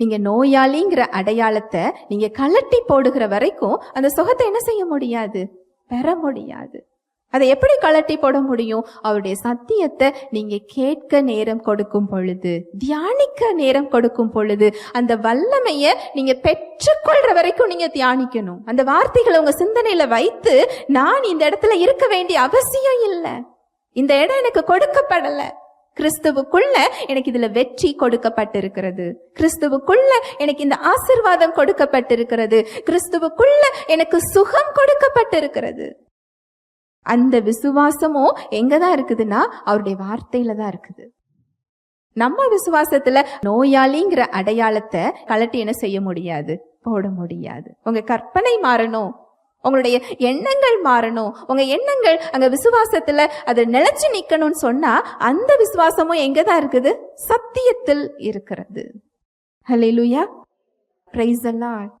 நீங்க நோயாளிங்கிற அடையாளத்தை நீங்க கலட்டி போடுகிற வரைக்கும் அந்த சுகத்தை என்ன செய்ய முடியாது? பெற முடியாது. அதை எப்படி கலட்டி போட முடியும்? அவருடைய சத்தியத்தை நீங்க கேட்க நேரம் கொடுக்கும் பொழுது தியானிக்க நேரம் கொடுக்கும் பொழுது அந்த வல்லமைய நீங்க பெற்றுக்கொள்ற வரைக்கும் நீங்க தியானிக்கணும். அந்த வார்த்தைகளை உங்க சிந்தனையில வைத்து நான் இந்த இடத்துல இருக்க வேண்டிய அவசியம் இல்லை. இந்த இடம் எனக்கு கொடுக்கப்படலை. கிறிஸ்துவுக்குள்ள எனக்கு இதுல வெற்றி கொடுக்கப்பட்டிருக்கிறது. கிறிஸ்துவுக்குள்ள எனக்கு இந்த ஆசிர்வாதம் கொடுக்கப்பட்டிருக்கிறது. கிறிஸ்துவுக்குள்ள எனக்கு சுகம் கொடுக்கப்பட்டிருக்கிறது. அந்த விசுவாசமும் எங்கதான் இருக்குதுன்னா அவருடைய வார்த்தையில தான் இருக்குது. நம்ம விசுவாசத்துல நோயாளிங்கிற அடையாளத்தை கலட்டி என்ன செய்ய முடியாது? போட முடியாது. உங்க கற்பனை மாறணும். உங்களுடைய எண்ணங்கள் மாறணும். உங்க எண்ணங்கள் அங்க விசுவாசத்துல அது நிலைச்சு நிக்கணும்னு சொன்னா அந்த விசுவாசமும் எங்கே தான் இருக்குது? சத்தியத்தில் இருக்கிறது. ஹலே லூயா பிரைஸ் எல்லாம்